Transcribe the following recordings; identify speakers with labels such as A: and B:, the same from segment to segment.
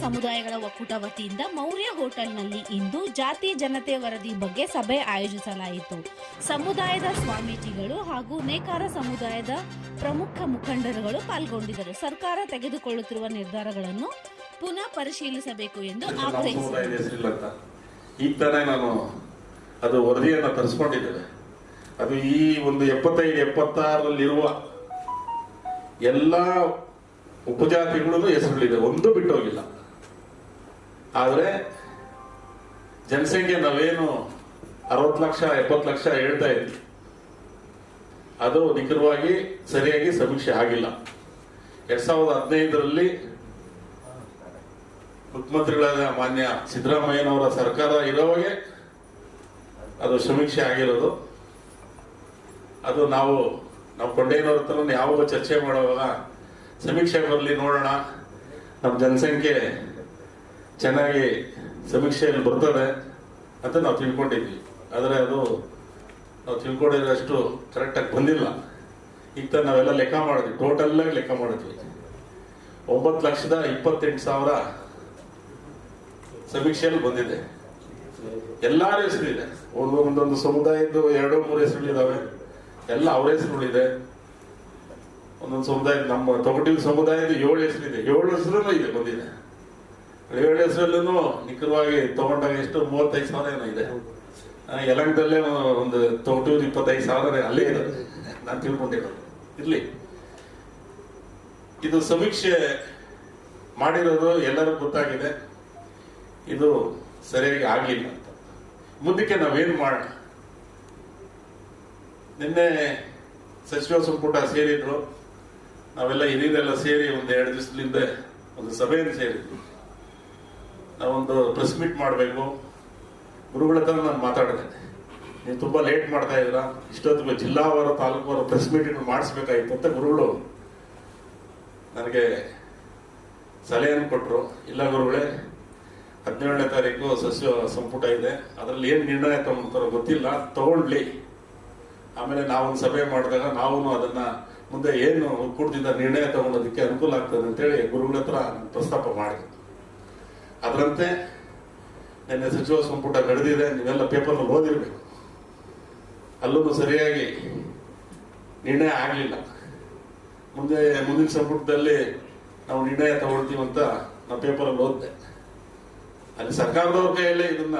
A: ಸಮುದಾಯಗಳ ಒಕ್ಕೂಟ ವತಿಯಿಂದ ಮೌರ್ಯ ಹೋಟೆಲ್ನಲ್ಲಿ ಇಂದು ಜಾತಿ ಜನತೆ ವರದಿ ಬಗ್ಗೆ ಸಭೆ ಆಯೋಜಿಸಲಾಯಿತು. ಸಮುದಾಯದ ಸ್ವಾಮೀಜಿಗಳು ಹಾಗೂ ನೇಕಾರ ಸಮುದಾಯದ ಪ್ರಮುಖ ಮುಖಂಡರುಗಳು ಪಾಲ್ಗೊಂಡಿದ್ದರು. ಸರ್ಕಾರ ತೆಗೆದುಕೊಳ್ಳುತ್ತಿರುವ ನಿರ್ಧಾರಗಳನ್ನು ಪುನಃ ಪರಿಶೀಲಿಸಬೇಕು ಎಂದು ಆಗ್ರಹಿಸಿದರು.
B: ಈಗ ತಾನೇ ನಾನು ಅದು ವರದಿಯನ್ನು ತರಿಸ್ಕೊಂಡಿದ್ದೇನೆ. ಅದು ಈ ಒಂದು ಎಪ್ಪತ್ತೈದು ಎಪ್ಪತ್ತಾರರಲ್ಲಿರುವ ಎಲ್ಲ ಉಪಜಾತಿಗಳು ಹೆಸರುಗಳಿದೆ ಒಂದು ಬಿಟ್ಟು ಹೋಗಿಲ್ಲ. ಆದರೆ ಜನಸಂಖ್ಯೆ ನಾವೇನು ಅರವತ್ತು ಲಕ್ಷ, ಎಪ್ಪತ್ತು ಲಕ್ಷ ಹೇಳ್ತಾ ಇದ್ವಿ. ಅದು ನಿಖರವಾಗಿ ಸರಿಯಾಗಿ ಸಮೀಕ್ಷೆ ಆಗಿಲ್ಲ. ಎರಡ್ ಸಾವಿರದ ಹದಿನೈದರಲ್ಲಿ ಮುಖ್ಯಮಂತ್ರಿಗಳಾದ ಮಾನ್ಯ ಸಿದ್ದರಾಮಯ್ಯನವರ ಸರ್ಕಾರ ಇರೋವಾಗೆ ಅದು ಸಮೀಕ್ಷೆ ಆಗಿರೋದು. ಅದು ನಾವು ನಾವು ಕೊಂಡೇನವ್ರ ಹತ್ರ ಯಾವಾಗ ಚರ್ಚೆ ಮಾಡುವಾಗ ಸಮೀಕ್ಷೆ ಬರಲಿ ನೋಡೋಣ. ನಮ್ಮ ಜನಸಂಖ್ಯೆ ಚೆನ್ನಾಗಿ ಸಮೀಕ್ಷೆಯಲ್ಲಿ ಬರ್ತದೆ ಅಂತ ನಾವು ತಿಳ್ಕೊಂಡಿದ್ವಿ. ಆದರೆ ಅದು ನಾವು ತಿಳ್ಕೊಂಡಿರೋಷ್ಟು ಕರೆಕ್ಟಾಗಿ ಬಂದಿಲ್ಲ. ಈಗ ನಾವೆಲ್ಲ ಲೆಕ್ಕ ಮಾಡಿದ್ವಿ. ಟೋಟಲ್ ಆಗಿ ಲೆಕ್ಕ ಮಾಡಿದ್ವಿ. ಒಂಬತ್ತು ಲಕ್ಷದ ಇಪ್ಪತ್ತೆಂಟು ಸಾವಿರ ಸಮೀಕ್ಷೆಯಲ್ಲಿ ಬಂದಿದೆ. ಎಲ್ಲರ ಹೆಸರಿದೆ ಒಂದು ಒಂದೊಂದು ಸಮುದಾಯದ್ದು ಎರಡು ಮೂರು ಹೆಸರುಗಳಿದ್ದಾವೆ. ಎಲ್ಲ ಅವರ ಹೆಸರುಗಳಿದೆ. ಒಂದೊಂದು ಸಮುದಾಯ ನಮ್ಮ ತೊಗಟಿಲ್ ಸಮುದಾಯದ ಏಳು ಹೆಸರಿದೆ. ಏಳು ಹೆಸರು ಇದೆ, ಬಂದಿದೆ. ಏಳು ಹೆಸರಲ್ಲೂ ನಿಖರವಾಗಿ ತಗೊಂಡಾಗ ಎಷ್ಟು? ಮೂವತ್ತೈದು ಸಾವಿರ ಏನೋ ಇದೆ. ಯಲಂಕದಲ್ಲೇ ಒಂದು ತೊಗಟೂರು ಇಪ್ಪತ್ತೈದು ಸಾವಿರ ಅಲ್ಲೇ ಇದೆ. ನಾನು ತಿಳ್ಕೊಂಡಿರೋದು ಇರ್ಲಿ. ಇದು ಸಮೀಕ್ಷೆ ಮಾಡಿರೋದು ಎಲ್ಲರೂ ಗೊತ್ತಾಗಿದೆ. ಇದು ಸರಿಯಾಗಿ ಆಗಲಿಲ್ಲ ಅಂತ. ಮುಂದಕ್ಕೆ ನಾವೇನು ಮಾಡೋಣ ನಿನ್ನೆ ಸಚಿವ ಸಂಪುಟ ಸೇರಿದ್ರು. ನಾವೆಲ್ಲ ಹಿರಿಯರೆಲ್ಲ ಸೇರಿ ಒಂದು ಎರಡು ದಿವಸದಿಂದ ಒಂದು ಸಭೆಯನ್ನು ಸೇರಿದ್ವಿ. ನಾವೊಂದು ಪ್ರೆಸ್ ಮೀಟ್ ಮಾಡಬೇಕು. ಗುರುಗಳ ಹತ್ರ ನಾನು ಮಾತಾಡಿದೆ. ನೀವು ತುಂಬಾ ಲೇಟ್ ಮಾಡ್ತಾ ಇದ್ರ ಇಷ್ಟೊತ್ತಿಗೆ ಜಿಲ್ಲಾವಾರ, ತಾಲೂಕುವಾರ ಪ್ರೆಸ್ ಮೀಟಿಂಗ್ ಮಾಡಿಸ್ಬೇಕಾಗಿತ್ತು ಅಂತ ಗುರುಗಳು ನನಗೆ ಸಲಹೆಯನ್ನು ಕೊಟ್ಟರು ಇಲ್ಲ ಗುರುಗಳೇ, ಹದಿನೇಳನೇ ತಾರೀಕು ಸಸ್ಯ ಸಂಪುಟ ಇದೆ. ಅದರಲ್ಲಿ ಏನು ನಿರ್ಣಯ ತಗೊಂತಾರೋ ಗೊತ್ತಿಲ್ಲ. ತಗೊಳ್ಳಿ ಆಮೇಲೆ ನಾವೊಂದು ಸಭೆ ಮಾಡಿದಾಗ ನಾವು ಅದನ್ನ ಮುಂದೆ ಏನು ಒಕ್ಕೂಟದಿಂದ ನಿರ್ಣಯ ತಗೊಳೋದಕ್ಕೆ ಅನುಕೂಲ ಆಗ್ತದೆ ಅಂತೇಳಿ ಗುರುಗಳ ಹತ್ರ ಪ್ರಸ್ತಾಪ ಮಾಡಿ ಅದರಂತೆ ನಿನ್ನೆ ಸಚಿವ ಸಂಪುಟ ನಡೆದಿದೆ, ನೀವೆಲ್ಲ ಪೇಪರ್ ಓದಿರ್ಬೇಕು. ಅಲ್ಲೂ ಸರಿಯಾಗಿ ನಿರ್ಣಯ ಆಗಲಿಲ್ಲ. ಮುಂದೆ ಮುಂದಿನ ಸಂಪುಟದಲ್ಲಿ ನಾವು ನಿರ್ಣಯ ತಗೊಳ್ತೀವಿ ಅಂತ ನಾವು ಪೇಪರಲ್ಲಿ ಓದಿದೆ. ಅಲ್ಲಿ ಸರ್ಕಾರದವ್ರ ಕೈಯಲ್ಲಿ ಇದನ್ನ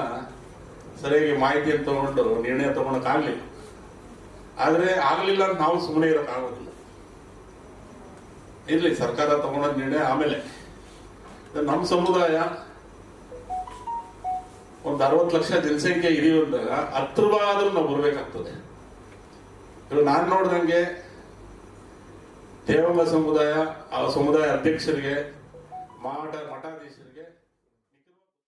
B: ಸರಿಯಾಗಿ ಮಾಹಿತಿಯನ್ನು ತಗೊಂಡು ನಿರ್ಣಯ ತಗೊಳಕ್ ಆಗ್ಲಿಲ್ಲ ಆದ್ರೆ ಆಗ್ಲಿಲ್ಲ ಅಂತ ನಾವು ಸುಮ್ಮನೆ ಇರಕ್ ಆಗೋದಿಲ್ಲ. ಇರ್ಲಿ, ಸರ್ಕಾರ ತಗೊಂಡ ನಿರ್ಣಯ ಆಮೇಲೆ. ನಮ್ಮ ಸಮುದಾಯ ಒಂದು ಅರವತ್ತು ಲಕ್ಷ ಜನಸಂಖ್ಯೆ ಇದೀವಂದಾಗ ಹತ್ರವಾದ್ರೂ ನಾವು ಬರ್ಬೇಕಾಗ್ತದೆ. ಇವಾಗ ನಾನ್ ನೋಡ್ದಂಗೆ ದೇವಂಗ ಸಮುದಾಯ, ಆ ಸಮುದಾಯ ಅಧ್ಯಕ್ಷರಿಗೆ ಮಾಟ ಮಠಾಧೀಶರಿಗೆ